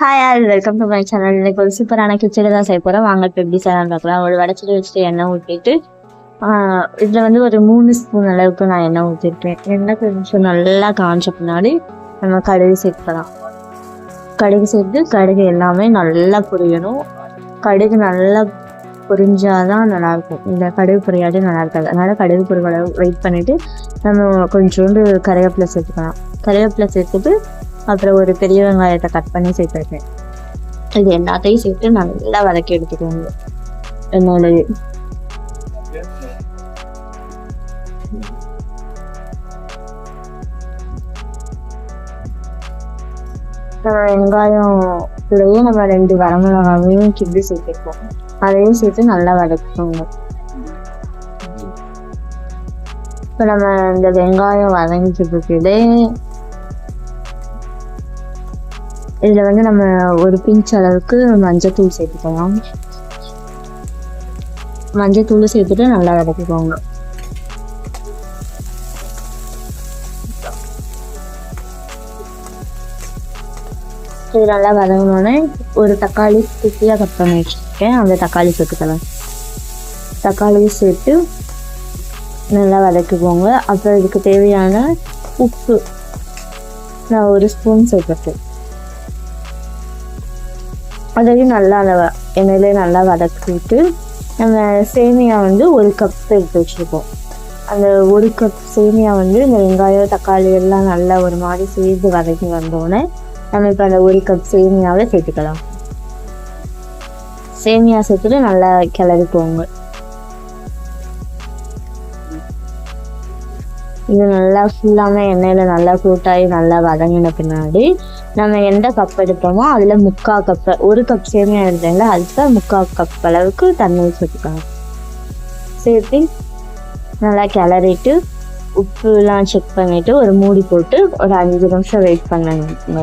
Hi all welcome to my channel இன்னைக்கு ஒரு சூப்பரான கிச்சடி தான் செய்ய போகிறோம் வாங்க இப்போ எப்படி செய்யலாம் பார்க்கலாம். ஒரு வடச்சடி வச்சுட்டு எண்ணெய் ஊற்றிட்டு இதில் வந்து ஒரு மூணு ஸ்பூன் அளவுக்கு நான் எண்ணெய் ஊற்றிருப்பேன் எண்ணெய் கொஞ்சம் நல்லா காஞ்ச பின்னாடி நம்ம கடுகு சேர்க்கலாம். கடுகு சேர்த்து கடுகு எல்லாமே நல்லா புரியணும். கடுகு நல்லா பொரிஞ்சாதான் நல்லாயிருக்கும். இந்த கடுகு பொரியாடு நல்லா இருக்காது அதனால் கடுகு பொரியலை வெயிட் பண்ணிவிட்டு நம்ம கொஞ்சோண்டு கருவேப்பிலை சேர்த்துக்கலாம். கருவேப்பிலை சேர்த்துட்டு அப்புறம் ஒரு பெரிய வெங்காயத்தை கட் பண்ணி சேர்த்துருக்கேன். இது எல்லாத்தையும் சேர்த்து நல்லா வதக்கி எடுத்துக்கோங்க. என்னோட நம்ம வெங்காயம் கூடயே நம்ம ரெண்டு வரமிளகாவையும் கிண்டி சேர்த்துருக்கோம் அதையும் சேர்த்து நல்லா வதக்கிக்கோங்க இப்போ நம்ம இந்த வெங்காயம் வதங்கிட்டு இருக்குது. இதில் வந்து நம்ம ஒரு பிஞ்ச் அளவுக்கு மஞ்சத்தூள் சேர்த்துக்கலாம். மஞ்சத்தூள் சேர்த்துட்டு நல்லா வதக்கிக்கோங்க. இது நல்லா வதங்கினோடனே ஒரு தக்காளி குட்டியாக கட் பண்ணி வச்சுருக்கேன் அந்த தக்காளி சேர்த்துக்கலாம். தக்காளி சேர்த்து நல்லா வதக்கிக்கோங்க. அப்புறம் இதுக்கு தேவையான உப்பு நான் ஒரு ஸ்பூன் சேர்த்துருக்கேன். அதையும் நல்லா அந்த எண்ணெயிலே நல்லா வதக்கிட்டு நம்ம சேமியா வந்து ஒரு கப் எடுத்து வச்சுருக்கோம் அந்த ஒரு கப் சேமியா வந்து இந்த வெங்காயம் தக்காளி எல்லாம் நல்லா ஒரு மாதிரி சேர்த்து வதக்கி வந்தோடனே நம்ம இப்போ அந்த ஒரு கப் சேமியாவை சேர்த்துக்கலாம். சேமியா சேர்த்துட்டு நல்லா கிளறிக்கோங்க இது நல்லா ஃபுல்லாமே எண்ணெயில் நல்லா கூட்டாகி நல்லா வதங்கின பின்னாடி நம்ம எந்த கப் எடுப்போமோ அதில் முக்கால் கப் ஒரு கப் சேமியா எடுத்தீங்களா அதுக்கு முக்கால் கப் அளவுக்கு தண்ணி சேர்த்துக்கணும் சேர்த்து நல்லா கிளறிட்டு உப்புலாம் செக் பண்ணிவிட்டு ஒரு மூடி போட்டு ஒரு அஞ்சு நிமிஷம் வெயிட் பண்ணுங்க.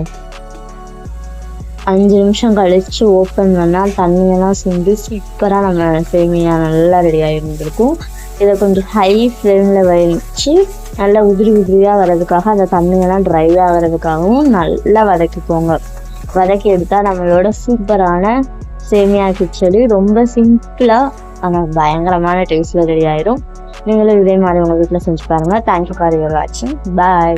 அஞ்சு நிமிஷம் கழித்து ஓப்பன் பண்ணால் தண்ணியெல்லாம் செஞ்சு சூப்பராக நம்ம சேமியா நல்லா ரெடி ஆகிருந்துருக்கும் இதை கொஞ்சம் ஹை ஃப்ளேமில் வச்சு நல்லா உதிரி உதிரியாக வர்றதுக்காக அந்த தண்ணியெல்லாம் ட்ரை ஆகிறதுக்காகவும் நல்லா வதக்கிக்கோங்க. வதக்கி எடுத்தால் நம்மளோட சூப்பரான சேமியா கிச்சடி ரொம்ப சிம்பிளாக ஆனால் பயங்கரமான டேஸ்ட்டில் ரெடி ஆயிரும். நீங்களும் இதே மாதிரி உங்கள் வீட்டில் செஞ்சு பாருங்கள் தேங்க்யூ ஃபார் யுவர் வாட்சிங் பாய்